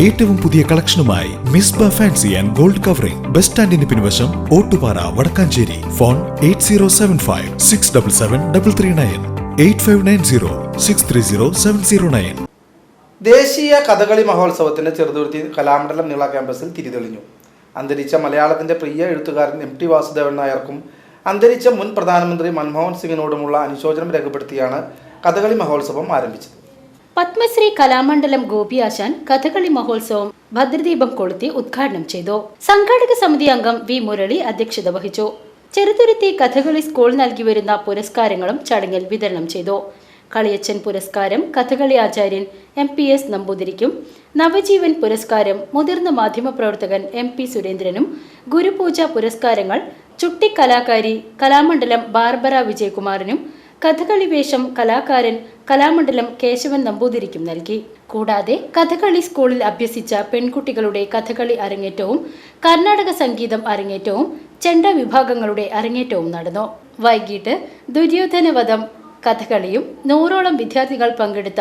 ഏറ്റവും പുതിയ കളക്ഷനുമായി Misba fancy and gold covering. Bus സ്റ്റാൻഡിന് പിൻവശം Ottupara Vadakkanchery. Phone eight zero seven five six double seven double three nine eight five nine zero six three zero seven zero nine. ദേശീയ കഥകളി മഹോത്സവത്തിന്റെ ചെറുതുരുത്തി കലാമണ്ഡലം നീള ക്യാമ്പസിൽ തിരിതെളിഞ്ഞു. അന്തരിച്ച മലയാളത്തിന്റെ പ്രിയ എഴുത്തുകാരൻ എം ടി വാസുദേവൻ നായർക്കും അന്തരിച്ച മുൻ പ്രധാനമന്ത്രി മൻമോഹൻ സിംഗിനോടുമുള്ള അനുശോചനം രേഖപ്പെടുത്തിയാണ് കഥകളി മഹോത്സവം ആരംഭിച്ചത്. പത്മശ്രീ കലാമണ്ഡലം ഗോപി ആശാൻ കഥകളി മഹോത്സവം ഭദ്രദീപം കൊളുത്തി ഉദ്ഘാടനം ചെയ്തു. സംഘാടക സമിതി അംഗം വി മുരളി അധ്യക്ഷത വഹിച്ചു. ചെറുതുരുത്തി കഥകളി സ്കൂൾ നൽകി വരുന്ന പുരസ്കാരങ്ങളും ചടങ്ങിൽ വിതരണം ചെയ്തു. കളിയച്ചൻ പുരസ്കാരം കഥകളി ആചാര്യൻ എം പി എസ് നമ്പൂതിരിക്കും. നവജീവൻ പുരസ്കാരം മുതിർന്ന മാധ്യമപ്രവർത്തകൻ എം പി സുരേന്ദ്രനും. ഗുരുപൂജ പുരസ്കാരങ്ങൾ ചുട്ടിക്കലാകാരി കലാമണ്ഡലം ബാർബറ വിജയകുമാറിനും കഥകളി വേഷം കലാകാരൻ കലാമണ്ഡലം കേശവൻ നമ്പൂതിരിക്കും നൽകി. കൂടാതെ കഥകളി സ്കൂളിൽ അഭ്യസിച്ച പെൺകുട്ടികളുടെ കഥകളി അരങ്ങേറ്റവും കർണാടക സംഗീതം അരങ്ങേറ്റവും ചെണ്ട വിഭാഗങ്ങളുടെ അരങ്ങേറ്റവും നടന്നു. വൈകിട്ട് ദുര്യോധനവധം കഥകളിയും നൂറോളം വിദ്യാർത്ഥികൾ പങ്കെടുത്ത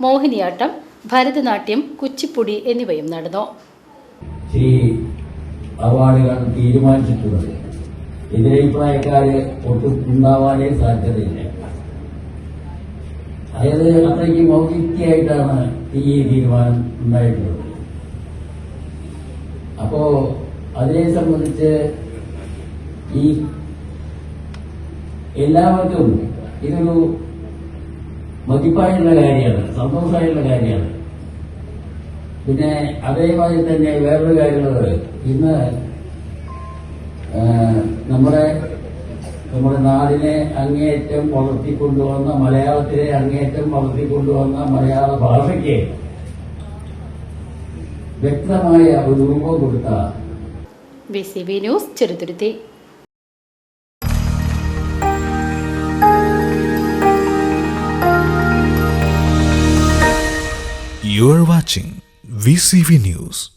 മോഹിനിയാട്ടം ഭരതനാട്യം കുച്ചിപ്പുടി എന്നിവയും നടന്നു. ഈ അവാർഡുകൾ തീരുമാനിച്ചിട്ടുള്ളത്. എതിരഭിപ്രായക്കാര് ഒട്ടും ഉണ്ടാവാനേ സാധ്യതയില്ല. അതായത് അത്രയ്ക്ക് മൗലികയായിട്ടാണ് ഈ തീരുമാനം ഉണ്ടായിട്ടുള്ളത്. അപ്പോ അതിനെ സംബന്ധിച്ച് ഈ എല്ലാവർക്കും ഇതൊരു മതിപ്പായുള്ള കാര്യമാണ് സന്തോഷമായുള്ള കാര്യമാണ്. പിന്നെ അതേമാതിരി തന്നെ വേറൊരു കാര്യമുള്ളത്. ഇന്ന് നമ്മുടെ നമ്മുടെ നാടിനെ അങ്ങേയറ്റം വളർത്തിക്കൊണ്ടുവന്ന മലയാളത്തിലെ അങ്ങേയറ്റം വളർത്തിക്കൊണ്ടുവന്ന മലയാള ഭാഷയ്ക്ക് വ്യക്തമായ ഒരു രൂപം കൊടുത്ത B C B news Cheruthuruthy You are watching VCV News.